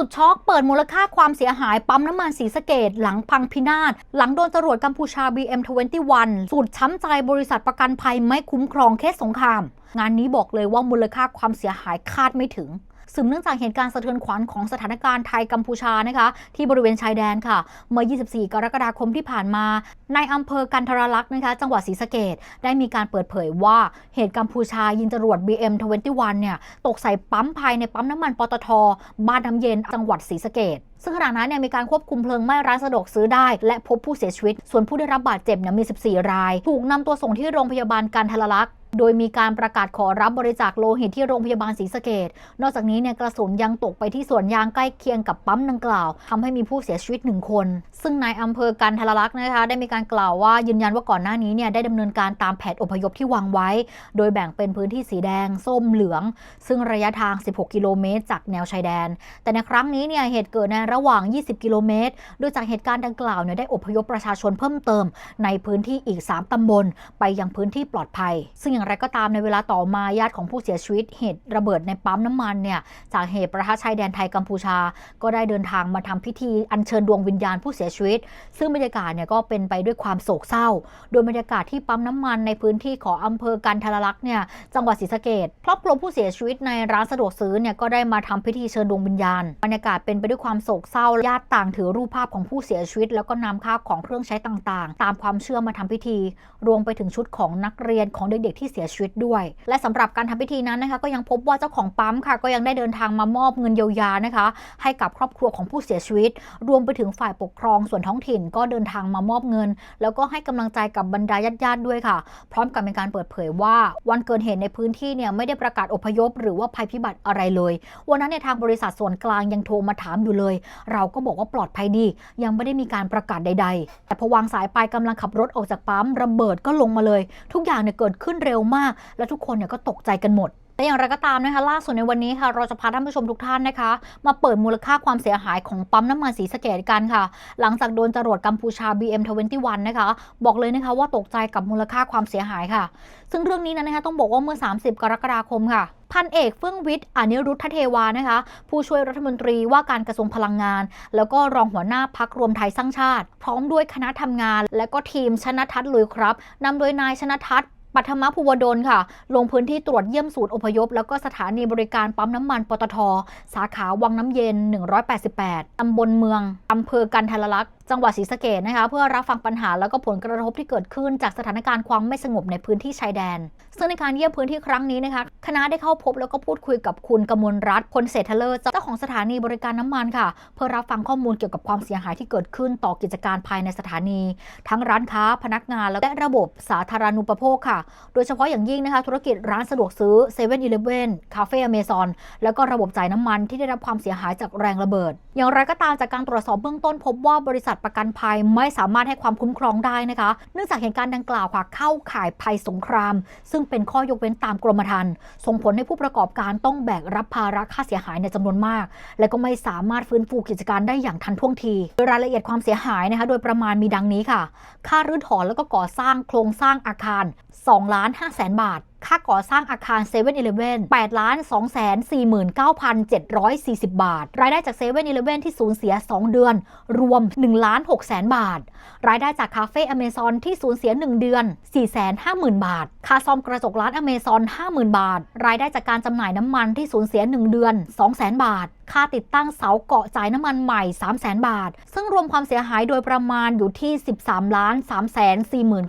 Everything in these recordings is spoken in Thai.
ุดช็อกเปิดมูลค่าความเสียหายปั๊มน้ำมันสีสเกต หลังพังพินาศ หลังโดนจรวดกัมพูชา BM21 สูตรช้ำใจบริษัทประกันภัยไม่คุ้มครองเคสสงคราม งานนี้บอกเลยว่ามูลค่าความเสียหายคาดไม่ถึง สืบเนื่องจากเหตุการณ์สะเทือนขวัญของสถานการณ์ไทยกัมพูชานะคะ ที่บริเวณชายแดนค่ะ เมื่อ 24 กรกฎาคมที่ผ่านมาในอำเภอกันทรลักษณ์นะคะ จังหวัดศรีสะเกดได้มีการเปิดเผยว่าเหตุกัมพูชายิงจรวด BM21 เนี่ยตกใส่ปั๊มภายในปั๊มน้ำมันปตทบ้านน้ำเย็นจังหวัดศรีสะเกดซึ่งขณะนั้นเนี่ยมีการควบคุมเพลิงไหม้ร้านสะดวกซื้อได้ และพบผู้เสียชีวิต ส่วนผู้ได้รับบาดเจ็บเนี่ยมี 14 ราย ถูกนำตัวส่งที่โรงพยาบาลกันทรลักษณ์ โดยมีการประกาศขอรับบริจาคโลหิตที่โรงพยาบาลศรีสะเกดนอกจากนี้เนี่ยกระสุนยังตกไปที่สวนยางใกล้เคียงกับปั๊มดังกล่าวทำให้มีผู้เสียชีวิตหนึ่งคน ซึ่งนายอำเภอกันทรลักษ์นะคะได้มีการกล่าวว่ายืนยันว่าก่อนหน้านี้เนี่ยได้ดำเนินการตามแผนอพยพที่วางไว้ โดยแบ่งเป็นพื้นที่สีแดง ส้มเหลือง ซึ่งระยะทาง 16 กิโลเมตร จากแนวชายแดน แต่ในครั้งนี้เนี่ยเหตุเกิดในระหว่าง 20 กิโลเมตรโดยจากเหตุการณ์ดังกล่าวเนี่ยได้อพยพประชาชนเพิ่มเติม ในพื้นที่อีก 3ตำบล ไปยังพื้นที่ปลอดภัย ซึ่งอย่างไรก็ตามในเวลาต่อมาญาติของผู้เสียชีวิตเหตุระเบิดในปั๊มน้ำมันเนี่ยจากเหตุประทะชายแดนไทยกัมพูชา ก็ได้เดินทางมาทำพิธีอัญเชิญดวงวิญญาณผู้เสียชีวิต ซึ่งบรรยากาศเนี่ยก็เป็นไปด้วยความโศกเศร้า โดยบรรยากาศที่ปั๊มน้ำมันในพื้นที่ของอำเภอกันทรลักษ์เนี่ยจังหวัดศรีสะเกดครอบครัวผู้เสียชีวิตในร้านสะดวกซื้อเนี่ยก็ได้มาทำพิธีเชิญดวงวิญญาณ บรรยากาศเป็นไปด้วยความโศกเศร้าญาติต่างถือรูปภาพของผู้เสียชีวิต แล้วก็นำข้าวของเครื่องใช้ต่างๆ ตามความเชื่อมาทำพิธี รวมไปถึงชุดของนักเรียนของเด็กๆที่เสียชีวิตด้วย และสำหรับการทำพิธีนั้นนะคะก็ยังพบว่าเจ้าของปั๊มค่ะ ก็ยังได้เดินทางมามอบเงินเยียวยานะคะ ให้กับครอบครัวของผู้เสียชีวิต รวมไปถึงฝ่ายปกครองส่วนท้องถิ่น ก็เดินทางมามอบเงิน แล้วก็ให้กำลังใจกับบรรดาญาติๆด้วยค่ะ พร้อมกับมีการเปิดเผยว่า วันเกิดเหตุในพื้นที่เนี่ยไม่ได้ประกาศอพยพ หรือว่าภัยพิบัติอะไรเลย วันนั้นในทางบริษัทส่วนกลางยังโทรมาถามอยู่เลย เราก็บอกว่าปลอดภัยดี ยังไม่ได้มีการประกาศใด ๆ แต่พอวางสายไปกำลังขับรถออกจากปั๊มระเบิดก็ลงมาเลย ทุกอย่างเนี่ยเกิดขึ้นเร็วมาก และทุกคนเนี่ยก็ตกใจกันหมดแต่อย่างไรก็ตามนะคะล่าสุดในวันนี้ค่ะเราจะพาท่านผู้ชมทุกท่านนะคะ มาเปิดมูลค่าความเสียหายของปั๊มน้ำมันสีสเกดกันค่ะ หลังจากโดนจรวดกัมพูชา BM21 นะคะ บอกเลยนะคะว่าตกใจกับมูลค่าความเสียหายค่ะ ซึ่งเรื่องนี้นั้นะคะต้องบอกว่าเมื่อ 30 กรกฎาคมค่ะพันเอกเฟื่องวิทย์อนิรุทธเทวานะคะ ผู้ช่วยรัฐมนตรีว่าการกระทรวงพลังงาน แล้วก็รองหัวหน้าพักรวมไทยสร้างชาติ พร้อมด้วยคณะทำงาน และก็ทีมชนะทัศน์ลุยครับนำโดยนายชนะทัศน์ ปัทมภูวดลค่ะ ลงพื้นที่ตรวจเยี่ยมศูนย์อพยพ แล้วก็สถานีบริการปั๊มน้ำมันปตท สาขาวังน้ำเย็น 188 ตำบลเมืองอำเภอกันทรลักษณ์ จังหวัดศรีสะเกดนะคะเพื่อรับฟังปัญหาแล้วก็ผลกระทบที่เกิดขึ้นจากสถานการณ์ความไม่สงบในพื้นที่ชายแดน ซึ่งในการเยี่ยมพื้นที่ครั้งนี้นะคะคณะได้เข้าพบแล้วก็พูดคุยกับคุณกมลรัตน์พลเศรษฐเลิศเจ้าของสถานีบริการน้ำมันค่ะ เพื่อรับฟังข้อมูลเกี่ยวกับความเสียหายที่เกิดขึ้นต่อกิจการภายในสถานี ทั้งร้านค้าพนักงานและระบบสาธารณูปโภคค่ะ โดยเฉพาะอย่างยิ่งนะคะธุรกิจร้านสะดวกซื้อ7 e เ e ่ e อคาเฟ่อเมซอนแล้วก็ระบบจ่ายน้ำมันที่ได้รับความเสียหายจากแรงระเบิด อย่างไรก็ตามจากการตรวจสอบเบื้องต้นพบว่าบริษัทประกันภัยไม่สามารถให้ความคุ้มครองได้นะคะ เนื่องจากเหตุการณ์ดังกล่าวค่ะเข้าข่ายภัยสงคราม ซึ่งเป็นข้อยกเว้นตามกรมธรรม์ส่งผลให้ผู้ประกอบการต้องแบกรับภาระค่าเสียหายในจำนวนมาก และก็ไม่สามารถฟื้นฟูกิจการได้อย่างทันท่วงทีรายละเอียดความเสียหายนะคะโดยประมาณมีดังนี้ค่ะ ค่ารื้อถอนแล้วก็ก่อสร้างโครงสร้างอาคาร2ล้าน5แสนบาทค่าก่อสร้างอาคาร7 e เ e ่ e อ8ล้าน2แสน49,740 บาท รายได้จาก7 e เ e ่ e ที่สูญเสีย 2 เดือน รวม1ล้าน6แสนบาท รายได้จากคาเฟ่อเมซอนที่สูญเสีย 1 เดือน 450,000 บาท ค่าซ่อมกระจกร้านอเมซอน50,000 บาท รายได้จากการจำหน่ายน้ำมันที่สูญเสีย 1 เดือน 200,000 บาท ค่าติดตั้งเสาเกาะจ่ายน้ำมันใหม่ 300,000บาท ซึ่งรวมความเสียหายโดยประมาณอยู่ที่ 13ล้าน3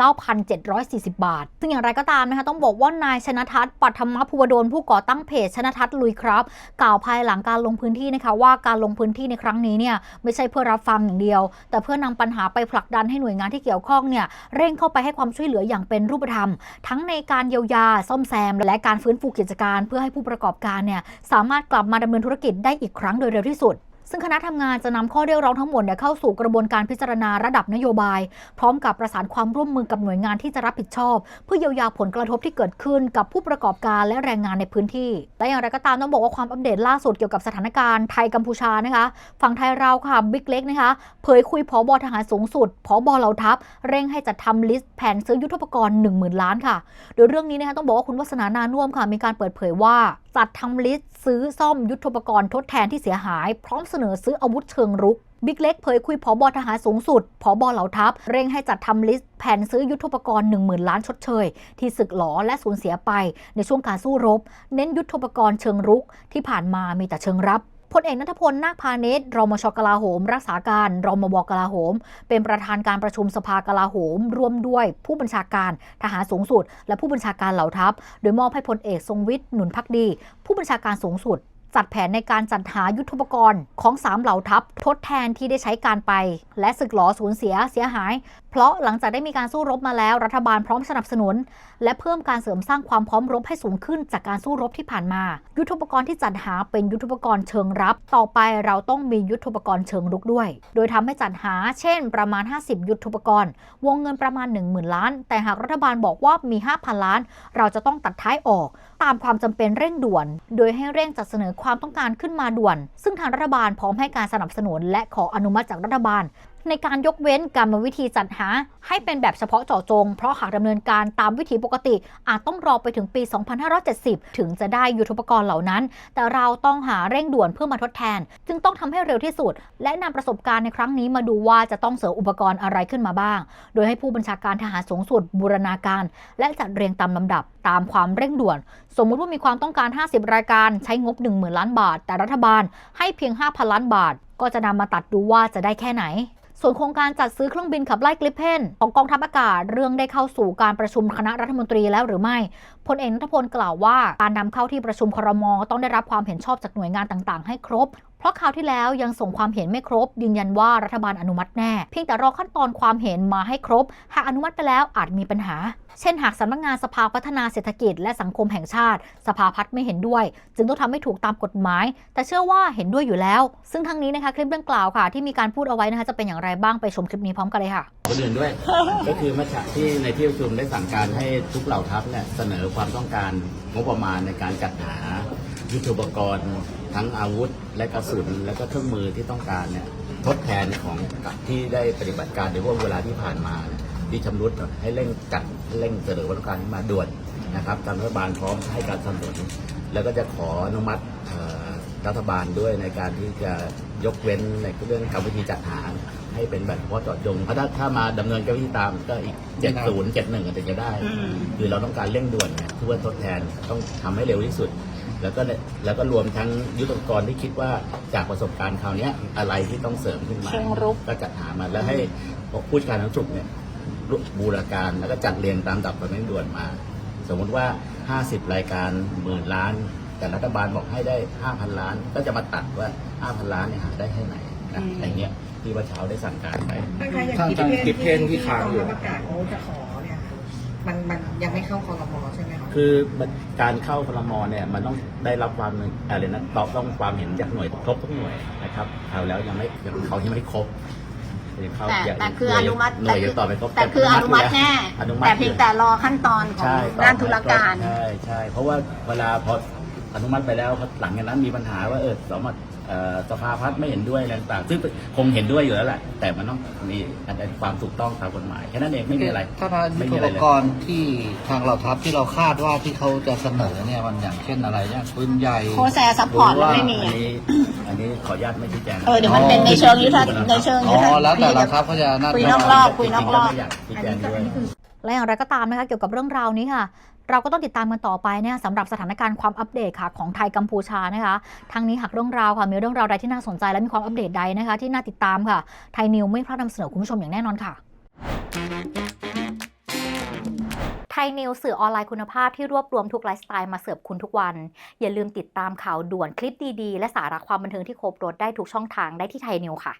49,740 บาท ซึ่งอย่างไรก็ตามนะคะต้องบอกว่านายชนะทัศน์ปัทมภูวดลผู้ก่อตั้งเพจชนะทัศน์ลุยครับ กล่าวภายหลังการลงพื้นที่นะคะว่าการลงพื้นที่ในครั้งนี้เนี่ยไม่ใช่เพื่อรับฟังอย่างเดียว แต่เพื่อนำปัญหาไปผลักดันให้หน่วยงานที่เกี่ยวข้องเนี่ยเร่งเข้าไปให้ความช่วยเหลืออย่างเป็นรูปธรรม ทั้งในการเยียวยาซ่อมแซม และการฟื้นฟูกิจการ เพื่อให้ผู้ประกอบการเนี่ยสามารถกลับมาดำเนินธุรกิจได้อีกครั้งโดยเร็วที่สุด ซึ่งคณะทำงานจะนำข้อเรียกร้องทั้งหมดเนี่ยเข้าสู่กระบวนการพิจารณาระดับนโยบาย พร้อมกับประสานความร่วมมือกับหน่วยงานที่จะรับผิดชอบ เพื่อเยียวยาผลกระทบที่เกิดขึ้นกับผู้ประกอบการและแรงงานในพื้นที่และอย่างไรก็ตามต้องบอกว่าความอัปเดตล่าสุดเกี่ยวกับสถานการณ์ไทยกัมพูชานะคะฝั่งไทยเราค่ะบิ๊กเล็กนะคะเผยคุยผอบอทหารสูงสุดผอบอเหล่าทัพเร่งให้จัดทำลิสต์แผนซื้อยุทธปกรณ์ 1 0,000 ล้านค่ะโดยเรื่องนี้นะคะต้องบอกว่าคุณวัฒนานานุ่มค่ะมีการเปิดเผยว่า จัดทำลิสต์ ซื้อซ่อมยุทธปกรณ์ทดแทนที่เสียหาย พร้อมเสนอซื้ออาวุธเชิงรุกบิ๊กเล็กเผยคุยผอบอทหารสูงสุดผอบอเหล่าทัพ เร่งให้จัดทำลิสต์แผนซื้อยุทธปกรณ์ 1 0,000 ล้านชดเชย ที่สึกหลอและสูญเสียไปในช่วงการสู้รบ เน้นยุทธปกรณ์เชิงรุกที่ผ่านมามีแต่เชิงรับ พลเอกนัทพล นาคพาณิชย์รมชกลาโหม รักษาการรมบกลาโหม เป็นประธานการประชุมสภากลาโหม ร่วมด้วยผู้บัญชาการทหารสูงสุด และผู้บัญชาการเหล่าทัพ โดยมอบให้พลเอกทรงวิทย์หนุนพักดี ผู้บัญชาการสูงสุดจัดแผนในการจัดหายุทธปกรณ์ของสามเหล่าทัพ ทดแทนที่ได้ใช้การไป และสึกหลอสูญเสียเสียหาย เพราะหลังจากได้มีการสู้รบมาแล้ว รัฐบาลพร้อมสนับสนุน และเพิ่มการเสริมสร้างความพร้อมรบให้สูงขึ้นจากการสู้รบที่ผ่านมา ยุทธปกรณ์ที่จัดหาเป็นยุทธปกรณ์เชิงรับ ต่อไปเราต้องมียุทธปกรณ์เชิงรุกด้วย โดยทำให้จัดหา เช่น ประมาณ 50 ยุทธปกรณ์ วงเงินประมาณ 10,000 ล้าน แต่หากรัฐบาลบอกว่ามี 5,000 ล้าน เราจะต้องตัดท้ายออก ตามความจำเป็นเร่งด่วน โดยให้เร่งจัดเสนอความต้องการขึ้นมาด่วน ซึ่งทางรัฐบาลพร้อมให้การสนับสนุน และขออนุมัติจากรัฐบาล ในการยกเว้นกรรมวิธีจัดหา ให้เป็นแบบเฉพาะเจาะจง เพราะหากดำเนินการตามวิธีปกติ อาจต้องรอไปถึงปี 2570 ถึงจะได้ยุทธปกรณ์เหล่านั้น แต่เราต้องหาเร่งด่วนเพื่อมาทดแทน จึงต้องทำให้เร็วที่สุด และนำประสบการณ์ในครั้งนี้มาดูว่าจะต้องเสริมอุปกรณ์อะไรขึ้นมาบ้าง โดยให้ผู้บัญชาการทหารสูงสุดบูรณาการ และจัดเรียงตามลำดับตามความเร่งด่วน สมมุติว่ามีความต้องการ 50 รายการใช้งบ 10,000 ล้านบาท แต่รัฐบาลให้เพียง 5,000 ล้านบาทก็จะนำมาตัดดูว่าจะได้แค่ไหน ส่วนโครงการจัดซื้อเครื่องบินขับไล่กลิปเพนของกองทัพอากาศเรื่องได้เข้าสู่การประชุมคณะรัฐมนตรีแล้วหรือไม่พลเอกนัทพลกล่าวว่า การนำเข้าที่ประชุมครมต้องได้รับความเห็นชอบจากหน่วยงานต่างๆ ให้ครบ เพราะคราวที่แล้วยังส่งความเห็นไม่ครบ ยืนยันว่ารัฐบาลอนุมัติแน่ เพียงแต่รอขั้นตอนความเห็นมาให้ครบ หากอนุมัติไปแล้วอาจมีปัญหา เช่นหากสำนักงานสภาพัฒนาเศรษฐกิจ และสังคมแห่งชาติ สภาพัฒน์ไม่เห็นด้วย จึงต้องทำให้ถูกตามกฎหมาย แต่เชื่อว่าเห็นด้วยอยู่แล้ว ซึ่งทั้งนี้นะคะคลิปเรื่องกล่าวค่ะ ที่มีการพูดเอาไว้นะคะจะเป็นอย่างไรบ้างไปชมคลิปนี้พร้อมกันเลยค่ะคนอื่นด้วย ก็คือเมื่อเช้าที่ในที่ประชุมได้สั่งการให้ทุกเหล่าทัพเนี่ยเสนอความต้องการงบประมาณในการจัดหา ยุทโธปกรณ์ ทั้งอาวุธ และกระสุน และก็เครื่องมือที่ต้องการเนี่ยทดแทนของที่ได้ปฏิบัติการในห่วงเวลาที่ผ่านมาที่ชำรุดให้เร่งจัดเร่งเสนอวามต้องการขึ้มาด่วนนะครับทางรัฐบาลพร้อมให้การสนับสนุนแล้วก็จะขออนุมัติรัฐบาลด้วยในการที่จะยกเว้นในเรื่องกรรมวิธีจัดหาให้เป็นแบบเฉพาะเจาะจงเพราะถ้าถ้ามาดำเนินการวิธีตามก็อีก 70 71ถึงจะได้ คือเราต้องการเร่งด่วนเพื่อทดแทนต้องทำให้เร็วที่สุด แล้วก็เนี่ยแล้วก็รวมทั้งยุทธปกรณ์ที่คิดว่าจากประสบการณ์คราวเนี้ยอะไรที่ต้องเสริมขึ้นมา เชิงรุก ก็จัดหามาแล้วให้ผู้จัดการทั้งสุขเนี่ยบูรการแล้วก็จัดเรียงตามดับความเร่งด่วนมา สมมุติว่า 50 รายการหมื่นล้าน แต่รัฐบาลบอกให้ได้ 5,000 ล้าน ก็จะมาตัดว่า 5,000 ล้านเนี่ยหาได้แค่ไหนนะอืมอย่างเงี้ยที่ว่าเช้าได้สั่งการไป ถ้าใครอยากทางกินทางเพนกิจเพนที่ค้างอยู่กประกาศเขาจะขอเนี่ย มันมันยังไม่เข้าคอรมอใช่ไหมคะคือการเข้าพลมเนี่ยมันต้องได้รับความอะไรนะตอบต้องความเห็นจากหน่วยครบทุกหน่วยนะครับคราวแล้วยังไม่ยังเขายังไม่ครบยังเข้าแต่ยังแต่คือหอน่วยนุมัติหน่วยยังตอบไม่ครบแต่คืออนุมัติแน่อนุมัติแต่เพียงแต่รอขั้นตอนของใช่ตอบด้านธุรการใช่ใช่เพราะว่าเวลาพออนุมัติไปแล้วหลังจากนั้นมีปัญหาว่าเออสมมติเอ่อ สภาพัฒน์ไม่เห็นด้วยอะไรต่างๆซึ่งคงเห็นด้วยอยู่แล้วแหละแต่มันต้องมีความถูกต้องตามกฎหมายแค่นั้นเองไม่มีอะไรถ้าทางยุไม่ทมีโธอะไรปเลยกรณ์ที่ทางเราทัพที่เราคาดว่าที่เขาจะเสนอเนี่ยมันอย่างเช่นอะไรเนี่ยปืนใหญ่โคแซซัพพอร์ตหว่าไม่มีอันนี้อันนี้ขออนุญาตไม่ชี้แจงเออเดี๋ยวมันเป็นในเชิงยุทธในเชิงอ๋ยุทธอแล้วแต่เราทัพเขาจะนั่นคุยนอกรอบคุยนอกรอบจงๆไม่อยากชี้ และอย่างไรก็ตามนะคะเกี่ยวกับเรื่องราวนี้ค่ะเราก็ต้องติดตามกันต่อไปเนี่ยสำหรับสถานการณ์ความอัปเดตค่ะของไทยกัมพูชานะคะทางนี้หากเรื่องราวค่ะมีเรื่องราวใดที่น่าสนใจและมีความอัปเดตใดนะคะ ที่น่าติดตามค่ะไทยนิวไม่พลาดนำเสนอคุณผู้ชมอย่างแน่นอนค่ะไทยนิวสื่อออนไลน์คุณภาพที่รวบรวมทุกไลฟ์สไตล์มาเสิร์ฟคุณทุกวัน อย่าลืมติดตามข่าวด่วนคลิปดีๆ และสาระความบันเทิงที่ครบรถได้ทุกช่องทางได้ที่ไทยนิวค่ะ